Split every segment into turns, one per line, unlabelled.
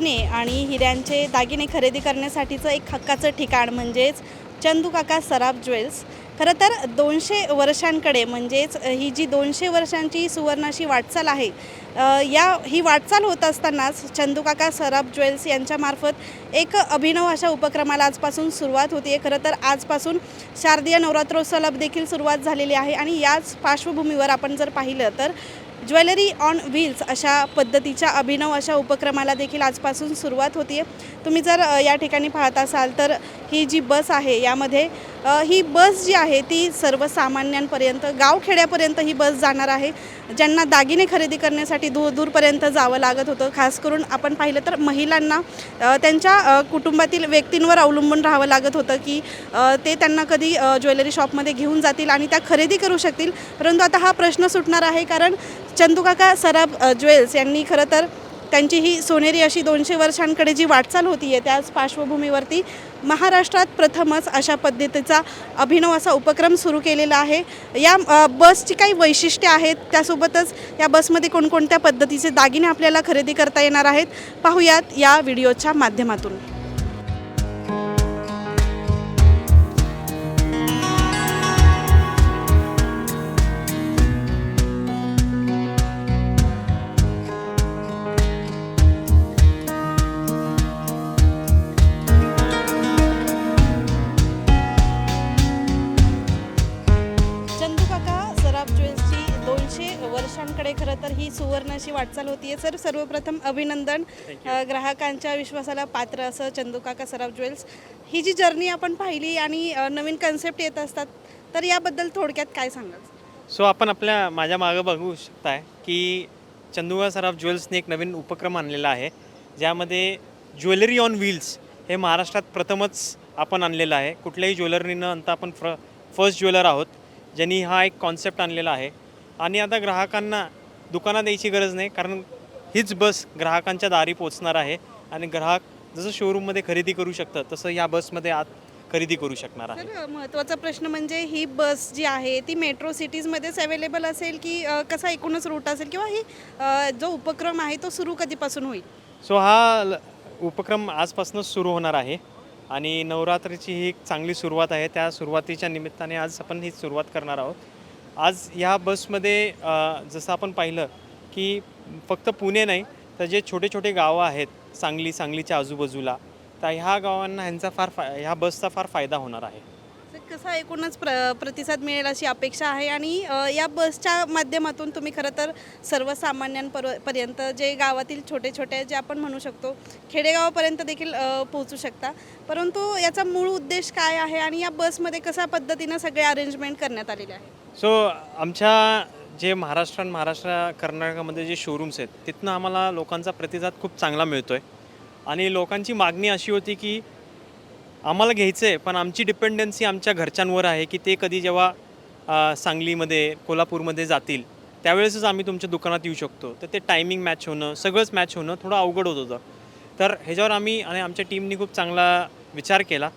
सोने आणि हिऱ्यांचे दागिने खरेदी करण्यासाठीचं एक हक्काचं ठिकाण म्हणजेच चंदूकाका सराफ ज्वेल्स. खरं तर दोनशे वर्षांकडे म्हणजेच ही जी दोनशे वर्षांची सुवर्णाशी वाटचाल आहे या ही वाटचाल होत असतानाच चंदूकाका सराफ ज्वेल्स यांच्यामार्फत एक अभिनव अशा उपक्रमाला आजपासून सुरुवात होती आहे खरं तर आजपासून शारदीय नवरात्रोत्सवाला देखील सुरुवात झालेली आहे आणि याच पार्श्वभूमीवर आपण जर पाहिलं तर ज्वेलरी ऑन व्हील्स अशा पद्धतीच्या अभिनव अशा उपक्रमाला देखील आजपासून सुरुवात होती आहे तुम्ही जर या ठिकाणी पाहत असाल तर ही जी बस आहे यामध्ये ही बस जी आहे ती सर्वसामान्यांपर्यंत गावखेड्यापर्यंत ही बस जाणार आहे ज्यांना दागिने खरेदी करण्यासाठी दूर दूरपर्यंत जावं लागत होतं. खास करून आपण पाहिलं तर महिलांना त्यांच्या कुटुंबातील व्यक्तींवर अवलंबून राहावं लागत होतं की ते त्यांना कधी ज्वेलरी शॉपमध्ये घेऊन जातील आणि त्या खरेदी करू शकतील. परंतु आता हा प्रश्न सुटणार आहे कारण चंदूकाका सराफ ज्वेल्स यांनी खरं तर त्यांची ही सोनेरी अशी दोनशे वर्षांकडे जी वाटचाल होती आहे त्याच पार्श्वभूमीवरती महाराष्ट्रात प्रथमच अशा पद्धतीचा अभिनव असा उपक्रम सुरू केलेला आहे. या बसची काही वैशिष्ट्ये आहेत त्यासोबतच या बसमध्ये कोणकोणत्या पद्धतीचे दागिने आपल्याला खरेदी करता येणार आहेत पाहूयात या व्हिडिओच्या माध्यमातून. अशी वाटचाल होती सर सर्वप्रथम अभिनंदन. अ, ग्राहकांच्या विश्वासाला पात्र असं चंदूकाका सराफ ज्वेल्स. ही जी जर्नी आपण पाहिली आणि अ, नवीन कन्सेप्ट येत असतात तर याबद्दल थोडक्यात काय सांगाल?
सो आपण आपल्या माझ्या मागं बघू शकताय की चंदुगा सराफ ज्वेल्सने एक नवीन उपक्रम आणलेला आहे. ज्यामध्ये ज्वेलरी ऑन व्हील्स हे महाराष्ट्रात प्रथमच आपण आणलेलं आहे. कुठल्याही ज्वेलरीनं अंत आपण फ्र फर्स्ट ज्वेलर आहोत ज्यांनी हा एक कॉन्सेप्ट आणलेला आहे. आणि आता ग्राहकांना दुकानात द्यायची गरज नाही कारण हीच बस ग्राहकांच्या दारी पोचणार आहे आणि ग्राहक जसं शोरूममध्ये खरेदी करू शकतं तसं या बसमध्ये आत खरेदी करू शकणार आहे.
महत्त्वाचा प्रश्न म्हणजे ही बस जी आहे ती मेट्रो सिटीजमध्येच अवेलेबल असेल की अ, कसा एकूणच रूट असेल किंवा ही अ, जो उपक्रम आहे तो सुरू कधीपासून होईल?
सो हा ल- उपक्रम आजपासूनच सुरू होणार आहे आणि नवरात्रीची ही एक चांगली सुरुवात आहे. त्या सुरुवातीच्या निमित्ताने आज आपण ही सुरुवात करणार आहोत. आज ह्या बसमध्ये जसं आपण पाहिलं की फक्त पुणे नाही तर जे छोटे छोटे गावं आहेत सांगली सांगलीच्या आजूबाजूला तर ह्या गावांना ह्यांचा फार फाय ह्या बसचा फार फायदा होणार आहे.
कसा एकूणच प्र प्रतिसाद मिळेल अशी अपेक्षा आहे आणि या बसच्या माध्यमातून तुम्ही खरं तर सर्वसामान्यांपर पर्यंत जे गावातील छोटे छोटे जे आपण म्हणू शकतो खेडेगावापर्यंत देखील पोहोचू शकता. परंतु याचा मूळ उद्देश काय आहे आणि या बसमध्ये कशा पद्धतीनं सगळे अरेंजमेंट करण्यात आलेले आहे?
सो आमच्या जे महाराष्ट्र आणि महाराष्ट्र कर्नाटकामध्ये जे शोरूम्स आहेत तिथनं आम्हाला लोकांचा प्रतिसाद खूप चांगला मिळतो आहे आणि लोकांची मागणी अशी होती की आम्हाला घ्यायचं आहे पण आमची डिपेंडन्सी आमच्या घरच्यांवर आहे की ते कधी जेव्हा सांगलीमध्ये कोल्हापूरमध्ये जातील त्यावेळेसच आम्ही तुमच्या दुकानात येऊ शकतो. तर ते टायमिंग मॅच होणं सगळंच मॅच होणं थोडं अवघड होत होतं. तर ह्याच्यावर आम्ही आणि आमच्या टीमनी खूप चांगला विचार केला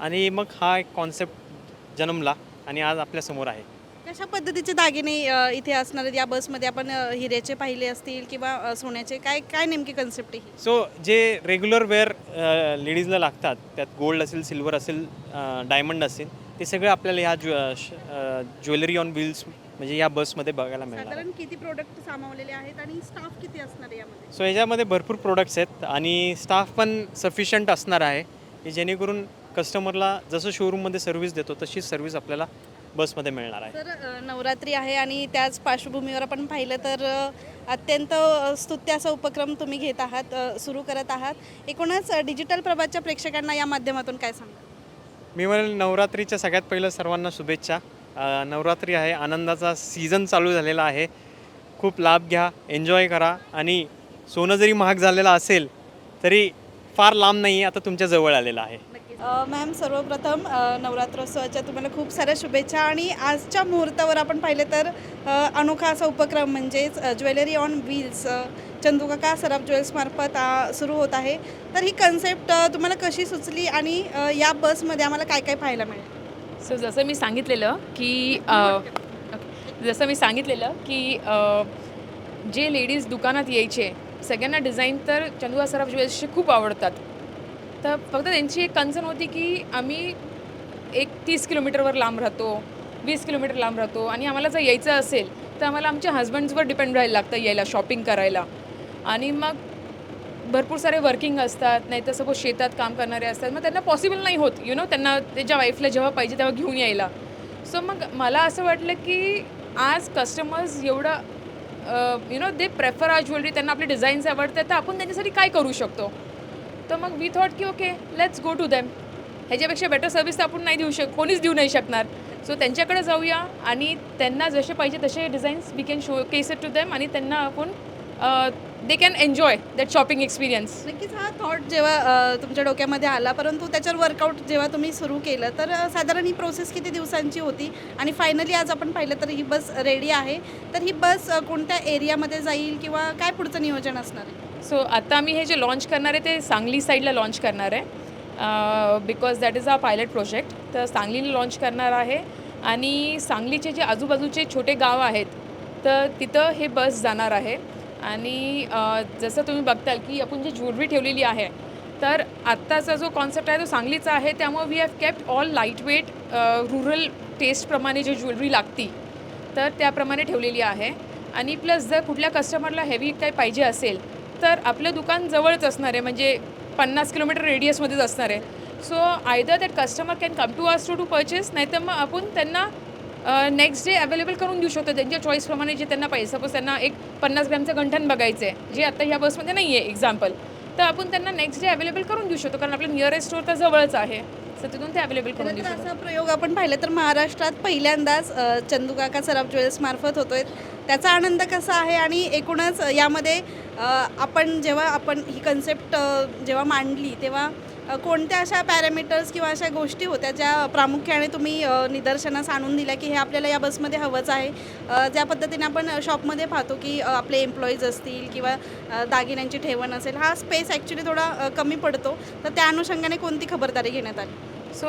आणि मग हा एक कॉन्सेप्ट जन्मला आणि आज आपल्यासमोर आहे.
कशा पद्धतीचे दागिने अ, इथे असणार आहेत या बसमध्ये आपण अ, हिऱ्याचे पाहिले असतील किंवा अ, सोन्याचे काय काय नेमकी कन्सेप्ट आहे ही?
सो जे रेग्युलर वेअर लेडीजला लागतात त्यात गोल्ड असेल सिल्वर असेल डायमंड असेल ते सगळे आपल्याला ह्या ज्व ज्वेलरी ऑन व्हील्स म्हणजे या बसमध्ये बघायला मिळणार.
साधारण किती प्रोडक्ट सामावलेले आहेत आणि स्टाफ किती असणार आहे यामध्ये
सो ह्याच्यामध्ये भरपूर प्रोडक्ट्स आहेत आणि स्टाफ पण सफिशियंट असणार आहे की जेणेकरून कस्टमरला जसं शोरूममध्ये सर्व्हिस देतो तशीच सर्व्हिस आपल्याला बसमध्ये मिळणार आहे.
तर नवरात्री आहे आणि त्याच पार्श्वभूमीवर आपण पाहिलं तर अत्यंत स्तुत्य असा उपक्रम तुम्ही घेत आहात सुरू करत आहात. एकूणच डिजिटल प्रभातच्या प्रेक्षकांना या माध्यमातून काय सांगा
मी म्हणेल नवरात्रीच्या सगळ्यात पहिलं सर्वांना शुभेच्छा. नवरात्री आहे आनंदाचा सीझन चालू झालेला आहे. खूप लाभ घ्या एन्जॉय करा आणि सोनं जरी महाग झालेलं असेल तरी फार लांब नाही आता तुमच्या जवळ आलेलं आहे.
मॅम सर्वप्रथम नवरात्रोत्सवाच्या तुम्हाला खूप साऱ्या शुभेच्छा आणि आजच्या मुहूर्तावर आपण पाहिले तर अनोखा असा उपक्रम म्हणजेच jewellery on wheels Chandukaka Saraf ज्वेल्समार्फत सुरू होत आहे. तर ही कन्सेप्ट तुम्हाला कशी सुचली आणि या बसमध्ये आम्हाला काय काय पाहायला मिळेल?
सो जसं मी सांगितलेलं की जसं मी सांगितलेलं की जे लेडीज दुकानात यायचे सगळ्यांना डिझाईन तर चंदुका सराफ ज्वेल्सचे खूप आवडतात. तर फक्त त्यांची एक कन्सर्न होती की आम्ही एक तीस किलोमीटरवर लांब राहतो वीस किलोमीटर लांब राहतो आणि आम्हाला जर यायचं असेल तर आम्हाला आमच्या हजबंड्सवर डिपेंड राहायला लागतं यायला शॉपिंग करायला. आणि मग भरपूर सारे वर्किंग असतात नाही तर सपोज शेतात काम करणारे असतात मग त्यांना पॉसिबल नाही होत. यु नो त्यांना त्याच्या वाईफला जेव्हा पाहिजे तेव्हा घेऊन यायला. सो मग मला असं वाटलं की आज कस्टमर्स एवढं you know they prefer our jewellery त्यांना आपले डिझाईन्स आवडतात तर आपण त्यांच्यासाठी काय करू शकतो? तर मग वी थॉट की okay let's go to them ह्याच्यापेक्षा बेटर सर्विस तर आपण नाही देऊ शक कोणीच देऊ नाही शकणार. सो त्यांच्याकडे जाऊया आणि त्यांना जसे पाहिजे तसे designs we can showcase it to them आणि त्यांना आपण they can enjoy that shopping experience
नक्कीच हा थॉट जेव्हा तुमच्या डोक्यामध्ये आला परंतु त्याच्यावर वर्कआउट जेव्हा तुम्ही सुरू केलं तर साधारण ही प्रोसेस किती दिवसांची होती? आणि फायनली आज आपण पाहिलं तर ही बस रेडी आहे. तर ही बस कोणत्या एरियामध्ये जाईल किंवा काय पुढचं नियोजन असणार? आहे
सो आता आम्ही हे जे लॉन्च करणार आहे ते सांगली साईडला लॉन्च करणार आहे. Because that is a pilot project तर सांगलीला लॉन्च करणार आहे. आणि सांगलीचे जे आजूबाजूचे छोटे गाव आहेत तर तिथं हे बस जाणार आहे. आणि uh, जसं तुम्ही बघताल की आपण जी ज्वेलरी ठेवलेली आहे तर आत्ताचा जो कॉन्सेप्ट आहे तो सांगलीचा आहे. त्यामुळे we have kept all light weight rural टेस्टप्रमाणे जी ज्वेलरी लागती तर त्याप्रमाणे ठेवलेली आहे. आणि प्लस जर कुठल्या कस्टमरला हेवी काही पाहिजे असेल तर आपलं दुकान जवळच असणार आहे म्हणजे पन्नास किलोमीटर रेडियसमध्येच असणार आहे. So either that customer can come to us to to purchase नाहीतर मग आपण त्यांना नेक्स्ट डे अवेलेबल करून देऊ शकतो. त्यांच्या चॉईसप्रमाणे जे त्यांना पाहिजे. सपोज त्यांना एक पन्नास ग्रॅमचं गंठन बघायचं आहे जे आता ह्या बसमध्ये नाही आहे एक्झाम्पल तर आपण त्यांना नेक्स्ट डे अवेलेबल करून देऊ शकतो कारण आपलं नियरेस्ट स्टोर तर जवळच आहे. सो तिथून ते अवेलेबल करून देऊ
तर
शकतो
असा प्रयोग आपण पाहिला तर महाराष्ट्रात पहिल्यांदाच चंदूकाका सराफ ज्वेल्स मार्फत होतोय. त्याचा आनंद कसा आहे आणि एकूणच यामध्ये आपण जेव्हा आपण ही कन्सेप्ट जेव्हा मांडली तेव्हा कोणत्या अशा पॅरामीटर्स किंवा अशा गोष्टी होत्या ज्या प्रामुख्याने तुम्ही निदर्शनास आणून दिल्या की हे आपल्याला या बसमध्ये हवंच आहे? ज्या पद्धतीने आपण शॉपमध्ये पाहतो की आपले एम्प्लॉईज असतील किंवा दागिन्यांची ठेवण असेल हा स्पेस ॲक्च्युली थोडा कमी पडतो. तर त्या अनुषंगाने कोणती खबरदारी घेण्यात आली?
सो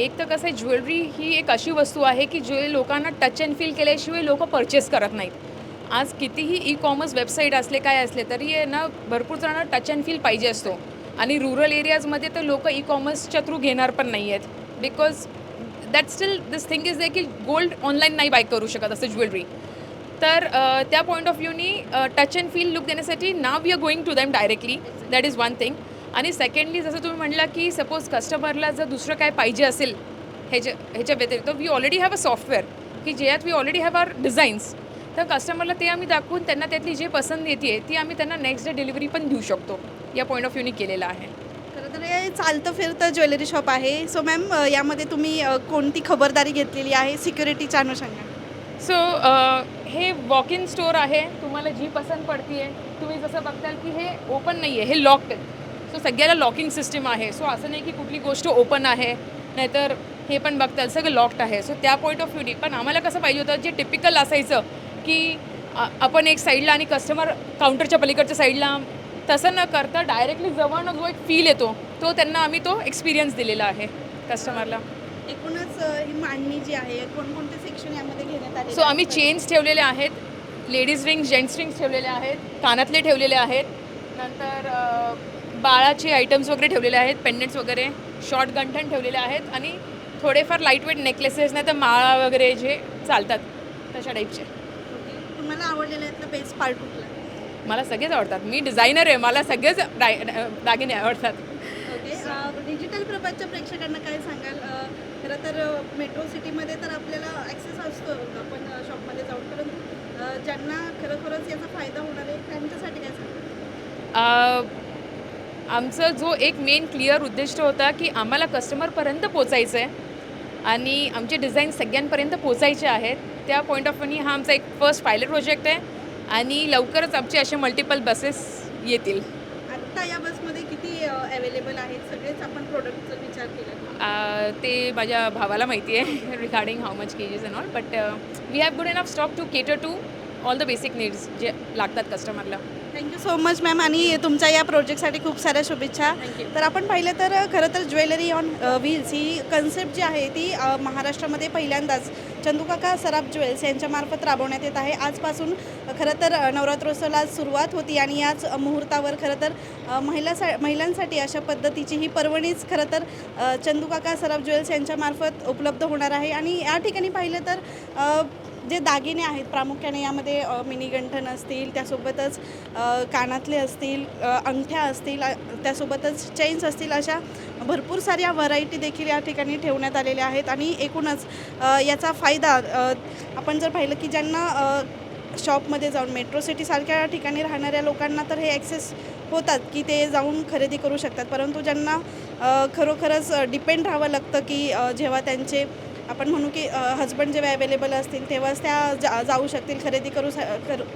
एक तर कसं आहे ज्वेलरी ही एक अशी वस्तू आहे की जे लोकांना टच अँड फील केल्याशिवाय लोक परचेस करत नाहीत. आज कितीही ई कॉमर्स वेबसाईट असले काय असले तरी आहे ना भरपूर जणांना टच अँड फील पाहिजे असतो. आणि रुरल एरियाजमध्ये तर लोक ई कॉमर्सच्या थ्रू घेणार पण नाही आहेत because that still this thing is they की गोल्ड ऑनलाईन नाही बाय करू शकत असं ज्वेलरी तर त्या पॉईंट ऑफ व्ह्यूनी टच अँड फील लुक देण्यासाठी नाव we are going to them directly that is one thing आणि सेकंडली जसं तुम्ही म्हणला की सपोज कस्टमरला जर दुसरं काय पाहिजे असेल ह्याच्या ह्याच्या व्यतिरिक्त we already have a software की ज्यात we already have our designs तर कस्टमरला ते आम्ही दाखवून त्यांना त्यातली जे पसंत येते ती आम्ही त्यांना नेक्स्ट डे डिलिव्हरी पण देऊ शकतो. या पॉईंट ऑफ व्ह्यूनी केलेलं आहे.
खरं तर हे चालतं फिरतं ज्वेलरी शॉप आहे. सो मॅम यामध्ये तुम्ही कोणती खबरदारी घेतलेली आहे सिक्युरिटीच्या अनुषंगाने?
सो हे वॉक इन स्टोअर आहे. तुम्हाला जी पसंत पडते तुम्ही जसं बघताल की हे ओपन नाही आहे हे लॉक्ड आहे. सो सगळ्याला लॉकिंग सिस्टीम आहे. सो असं नाही की कुठली गोष्ट ओपन आहे नाहीतर हे पण बघताल सगळं लॉक्ड आहे. सो त्या पॉईंट ऑफ व्ह्यूनी पण आम्हाला कसं पाहिजे होतं जे टिपिकल असायचं की आपण एक साईडला आणि कस्टमर काउंटरच्या पलीकडच्या साईडला तसं न करता डायरेक्टली जवळनं जो एक फील येतो तो त्यांना आम्ही तो एक्सपिरियन्स दिलेला आहे कस्टमरला
एकूणच ही मांडणी जी आहे कोणकोणते सेक्शन यामध्ये घेण्यात आले
सो आम्ही चेन्स ठेवलेले आहेत लेडीज रिंग्स जेंट्स रिंग्स ठेवलेले आहेत कानातले ठेवलेले आहेत नंतर बाळाचे आयटम्स वगैरे ठेवलेले आहेत पेंडंट्स वगैरे शॉर्ट गंठन ठेवलेले आहेत आणि थोडेफार लाइट वेट नेकलेसेस नाही तर माळा वगैरे जे चालतात तशा टाईपचे
तुम्हाला आवडलेला यातला बेस्ट पार्ट कुठला?
मला सगळेच आवडतात. मी डिझायनर आहे. मला सगळेच डाय दागिने आवडतात.
ओके डिजिटल प्रपंच प्रेक्षकांना काय सांगाल? खरं तर मेट्रो सिटीमध्ये तर आपल्याला ॲक्सेस असतो आपण शॉपमध्ये जाऊन. परंतु ज्यांना खरोखरच याचा फायदा होणार आहे त्यांच्यासाठी काय सांगाल?
आमचं जो एक मेन क्लिअर उद्दिष्ट होता की आम्हाला कस्टमरपर्यंत पोचायचं आहे आणि आमचे डिझाईन सगळ्यांपर्यंत पोचायचे आहेत. त्या पॉईंट ऑफ व्ह्यूनी हा आमचा एक फर्स्ट पायलट प्रोजेक्ट आहे आणि लवकरच आमचे असे मल्टिपल बसेस येतील.
आत्ता या बसमध्ये किती अवेलेबल आहेत? सगळेच आपण प्रोडक्टचा विचार केला.
ते माझ्या भावाला माहिती आहे regarding how much cages and all but we have good enough stock to cater to all the basic needs जे लागतात कस्टमरला
थँक्यू सो मच मॅम आणि तुमच्या या प्रोजेक्टसाठी खूप साऱ्या शुभेच्छा. तर आपण पाहिलं तर खरं तर ज्वेलरी ऑन व्हील्स ही कन्सेप्ट जी आहे ती महाराष्ट्रामध्ये पहिल्यांदाच चंदूकाका सराफ ज्वेल्स यांच्यामार्फत राबवण्यात येत आहे. आजपासून खरं तर नवरात्रोत्सवाला सुरुवात होती आणि याच मुहूर्तावर खरं तर महिलासा महिलांसाठी अशा पद्धतीची ही पर्वणीच खरं तर चंदूकाका सराफ ज्वेल्स यांच्यामार्फत उपलब्ध होणार आहे. आणि या ठिकाणी पाहिलं तर जे दागिने आहेत प्रामुख्याने यामध्ये मिनीगंठन असतील त्यासोबतच कानातले असतील अंगठ्या असतील त्यासोबतच चेन्स असतील अशा भरपूर साऱ्या व्हरायटी देखील या ठिकाणी ठेवण्यात आलेल्या आहेत. आणि एकूणच याचा फायदा आपण जर पाहिलं की ज्यांना शॉपमध्ये जाऊन मेट्रो सिटीसारख्या ठिकाणी राहणाऱ्या लोकांना तर हे ॲक्सेस होतात की ते जाऊन खरेदी करू शकतात. परंतु ज्यांना खरोखरच डिपेंड राहावं लागतं की जेव्हा त्यांचे आपण म्हणू की हजबंड जेव्हा अवेलेबल असतील तेव्हाच त्या जा जाऊ शकतील खरेदी करू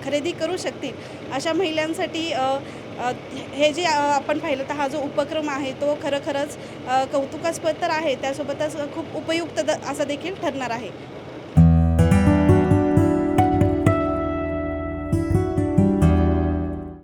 खरेदी करू शकतील. अशा महिलांसाठी हे जे आपण पाहिलं तर हा जो उपक्रम आहे तो खरं खरंच कौतुकास्पद तर आहे. त्यासोबतच खूप उपयुक्त द असा देखील ठरणार आहे.